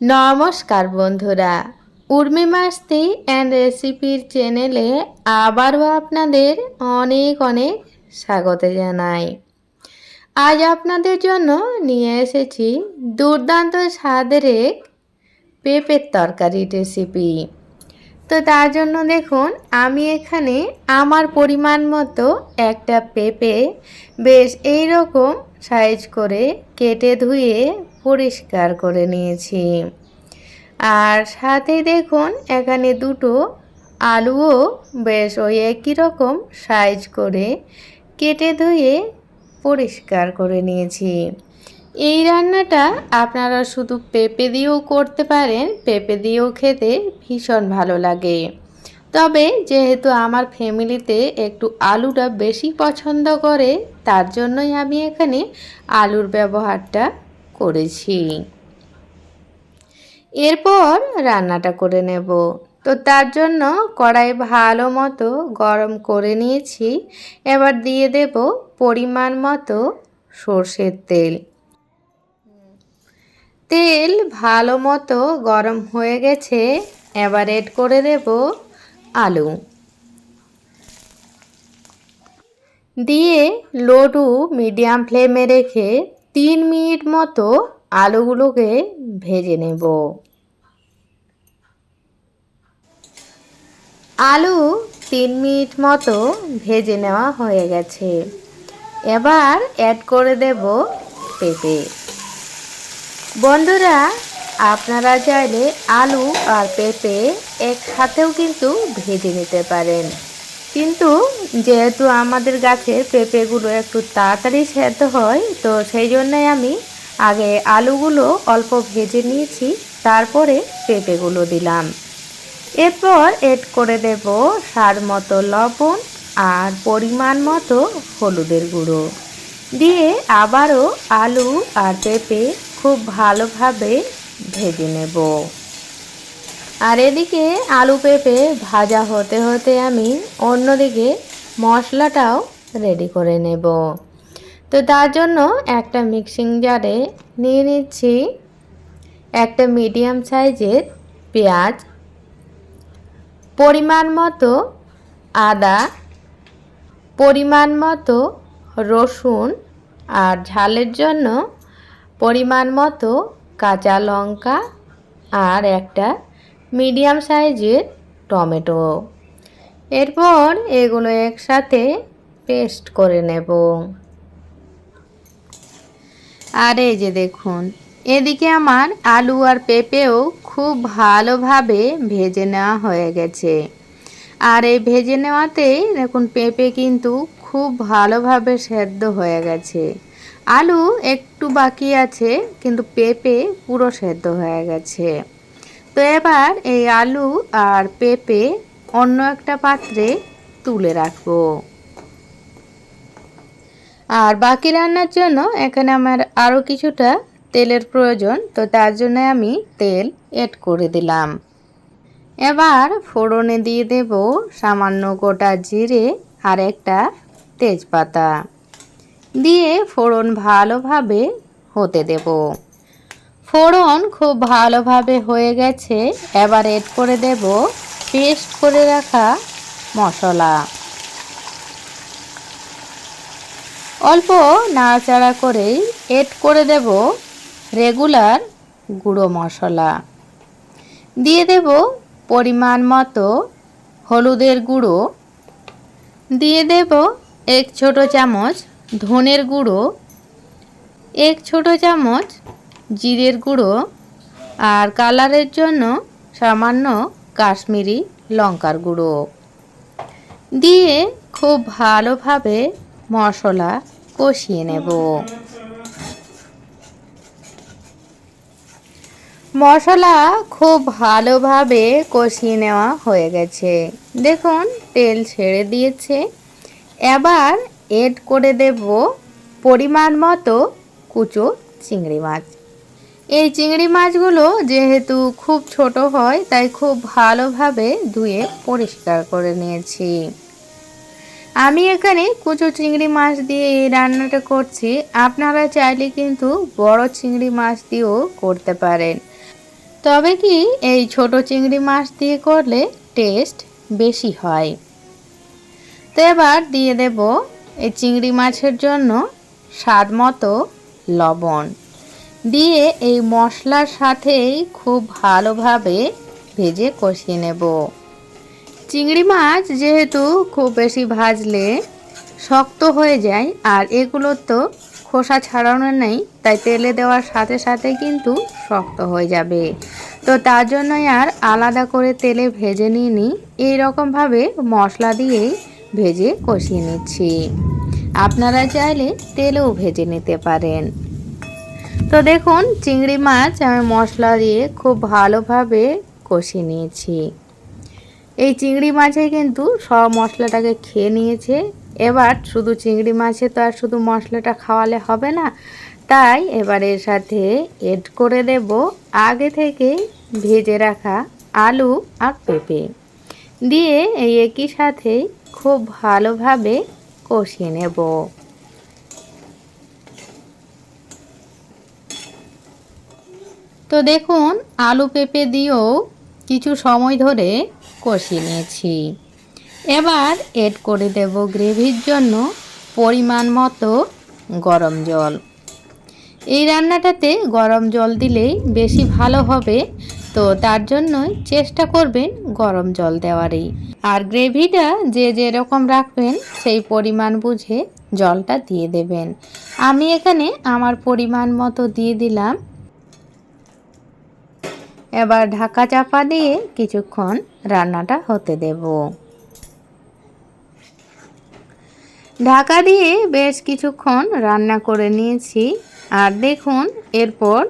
নমস্কার বন্ধুরা। উর্মি মাস্তি অ্যান্ড রেসিপির চ্যানেলে আবারও আপনাদের অনেক অনেক স্বাগত জানাই। আজ আপনাদের জন্য নিয়ে এসেছি দুর্দান্ত স্বাদের এক পেঁপের তরকারি রেসিপি তো তার জন্য দেখুন, আমি এখানে আমার পরিমাণ মতো একটা পেঁপে বেশ এই রকম সাইজ করে কেটে ধুয়ে পরিষ্কার করে নিয়েছি। আর সাথে দেখুন, এখানে দুটো আলুও বেশ ওই একই রকম সাইজ করে কেটে ধুয়ে পরিষ্কার করে নিয়েছি। এই রান্নাটা আপনারা শুধু পেঁপে দিয়েও করতে পারেন, পেঁপে দিয়েও খেতে ভীষণ ভালো লাগে। তবে যেহেতু আমার ফ্যামিলিতে একটু আলুটা বেশি পছন্দ করে, তার জন্যই আমি এখানে আলুর ব্যবহারটা করেছি। এরপর রান্নাটা করে নেব। তো তার জন্য কড়াই ভালো মতো গরম করে নিয়েছি। এবার দিয়ে দেব পরিমাণ মতো সর্ষের তেল। তেল ভালো মতো গরম হয়ে গেছে। এবার এড করে দেব আলু। দিয়ে লোডু মিডিয়াম ফ্লেমে রেখে তিন মিনিট মতো আলুগুলোকে ভেজে নেব। আলু তিন মিনিট মতো ভেজে নেওয়া হয়ে গেছে। এবার অ্যাড করে দেব পেঁপে। বন্ধুরা, আপনারা চাইলে আলু আর পেঁপে একসাথেও কিন্তু ভেজে নিতে পারেন। কিন্তু যেহেতু আমাদের গাছের পেঁপেগুলো একটু তাড়াতাড়ি সেদ্ধ হয়, তো সেই জন্যই আমি আগে আলুগুলো অল্প ভেজে নিয়েছি, তারপরে পেঁপেগুলো দিলাম। এরপর এড করে দেব স্বাদ মতো লবণ আর পরিমাণ মতো হলুদের গুঁড়ো। দিয়ে আবারও আলু আর পেঁপে খুব ভালোভাবে ভেজে নেব। আর এদিকে আলু পেঁপে ভাজা হতে হতে আমি অন্যদিকে মশলাটাও রেডি করে নেব। তো তার জন্য একটা মিক্সিং জারে নিয়ে নিচ্ছি একটা মিডিয়াম সাইজের পেঁয়াজ, পরিমাণ মতো আদা, পরিমাণ মতো রসুন আর ঝালের জন্য পরিমাণ মতো কাঁচা লঙ্কা আর একটা মিডিয়াম সাইজের টমেটো। এরপর এগুলো একসাথে পেস্ট করে নেব। আর এই যে দেখুন, এদিকে আমার আলু আর পেঁপেও খুব ভালোভাবে ভেজে নেওয়া হয়ে গেছে। আর এই ভেজে নেওয়াতেই দেখুন, পেঁপে কিন্তু খুব ভালোভাবে সেদ্ধ হয়ে গেছে। আলু একটু বাকি আছে, কিন্তু পেঁপে পুরো সেদ্ধ হয়ে গেছে। তো এবার এই আলু আর পেঁপে অন্য একটা পাত্রে তুলে রাখব। আর বাকি রান্নার জন্য এখানে আমার আরও কিছুটা তেলের প্রয়োজন, তো তার জন্য আমি তেল এড করে দিলাম। এবার ফোড়নে দিয়ে দেব সামান্য গোটা জিরে আর একটা তেজপাতা। দিয়ে ফোড়ন ভালোভাবে হতে দেব। ফোড়ন খুব ভালোভাবে হয়ে গেছে। এবার এড করে দেব পেস্ট করে রাখা মশলা। অল্প নাড়াচাড়া করেই এড করে দেব রেগুলার গুঁড়ো মশলা। দিয়ে দেব পরিমাণ মতো হলুদের গুঁড়ো। দিয়ে দেব এক ছোট চামচ ধনের গুঁড়ো। এক ছোট চামচ জিরের গুঁড়ো আর কালারের জন্য সামান্য কাশ্মীরি লঙ্কার গুঁড়ো। দিয়ে খুব ভালোভাবে মশলা কষিয়ে নেব। মশলা খুব ভালোভাবে কষিয়ে নেওয়া হয়ে গেছে। দেখুন, তেল ছেড়ে দিয়েছে। এবার এড করে দেব পরিমাণ মতো কুচো চিংড়ি মাছ। এই চিংড়ি মাছগুলো যেহেতু খুব ছোট হয়, তাই খুব ভালোভাবে ধুয়ে পরিষ্কার করে নিয়েছি। আমি এখানে কুচো চিংড়ি মাছ দিয়ে এই রান্নাটা করছি। আপনারা চাইলে কিন্তু বড় চিংড়ি মাছ দিয়েও করতে পারেন। তবে কি এই ছোট চিংড়ি মাছ দিয়ে করলে টেস্ট বেশি হয়। তো এবার দিয়ে দেব এই চিংড়ি মাছের জন্য স্বাদ মতো লবণ। দিয়ে এই মশলার সাথেই খুব ভালোভাবে ভেজে কষিয়ে নেব। চিংড়ি মাছ যেহেতু খুব বেশি ভাজলে শক্ত হয়ে যায় আর এগুলো তো খোসা ছাড়ানো নেই, তাই তেলে দেওয়ার সাথে সাথে কিন্তু শক্ত হয়ে যাবে। তো তার জন্যই আর আলাদা করে তেলে ভেজে নিয়ে নিই এইরকমভাবে মশলা দিয়েই ভেজে কষিয়ে নিচ্ছি। আপনারা চাইলে তেলেও ভেজে নিতে পারেন। তো দেখুন, চিংড়ি মাছ আমি মশলা দিয়ে খুব ভালোভাবে কষিয়ে নিয়েছি। এই চিংড়ি মাছে কিন্তু সব মশলাটাকে খেয়ে নিয়েছে। এবার শুধু চিংড়ি মাছে তো আর শুধু মশলাটা খাওয়ালে হবে না, তাই এবার এর সাথে এড করে দেব আগে থেকে ভেজে রাখা আলু আর পেঁপে। দিয়ে এই একই সাথে খুব ভালোভাবে কষিয়ে নেব। তো দেখুন, আলু পেঁপে দিয়েও কিছু সময় ধরে কষিয়ে নিয়েছি। এবার এড করে দেব গ্রেভির জন্য পরিমাণ মতো গরম জল। এই রান্নাটাতে গরম জল দিলেই বেশি ভালো হবে, তো তার জন্যই চেষ্টা করবেন গরম জল দেওয়ারই। আর গ্রেভিটা যে যেরকম রাখবেন, সেই পরিমাণ বুঝে জলটা দিয়ে দেবেন। আমি এখানে আমার পরিমাণ মতো দিয়ে দিলাম এবার ঢাকা চাপা দিয়ে কিছুক্ষণ রান্নাটা হতে দেব। ঢাকা দিয়ে বেশ কিছুক্ষণ রান্না করে নিয়েছি। আর দেখুন, এরপর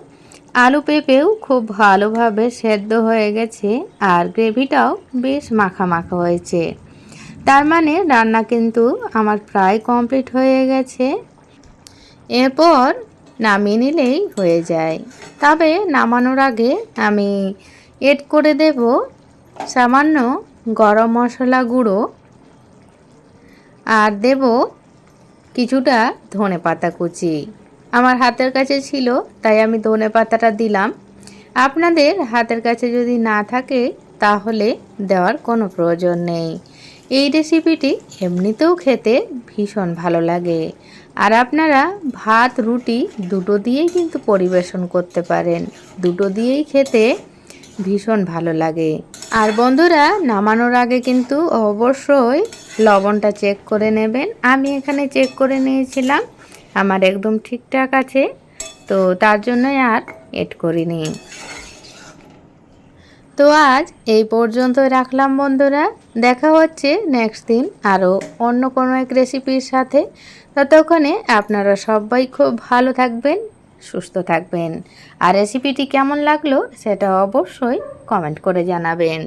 আলু পেঁপেও খুব ভালোভাবে সেদ্ধ হয়ে গেছে আর গ্রেভিটাও বেশ মাখা মাখা হয়েছে। তার মানে রান্না কিন্তু আমার প্রায় কমপ্লিট হয়ে গেছে। এরপর নামিয়ে নিলেই হয়ে যায়। তবে নামানোর আগে আমি এড করে দেব সামান্য গরম মশলা গুঁড়ো আর দেব কিছুটা ধনে পাতা কুচি। আমার হাতের কাছে ছিল, তাই আমি ধনে পাতাটা দিলাম। আপনাদের হাতের কাছে যদি না থাকে, তাহলে দেওয়ার কোনো প্রয়োজন নেই। এই রেসিপিটি এমনিতেও খেতে ভীষণ ভালো লাগে। আর আপনারা ভাত, রুটি দুটো দিয়েই কিন্তু পরিবেশন করতে পারেন। দুটো দিয়েই খেতে ভীষণ ভালো লাগে। আর বন্ধুরা, নামানোর আগে কিন্তু অবশ্যই লবণটা চেক করে নেবেন। আমি এখানে চেক করে নিয়েছিলাম, আমার একদম ঠিকঠাক আছে, তো তার জন্যই আর এড করিনি। তো আজ এই পর্যন্ত রাখলাম বন্ধুরা। দেখা হচ্ছে নেক্সট দিন আরও অন্য কোনো এক রেসিপির সাথে। ততক্ষণে আপনারা সবাই খুব ভালো থাকবেন, সুস্থ থাকবেন। আর রেসিপিটি কেমন লাগল সেটা অবশ্যই কমেন্ট করে জানাবেন।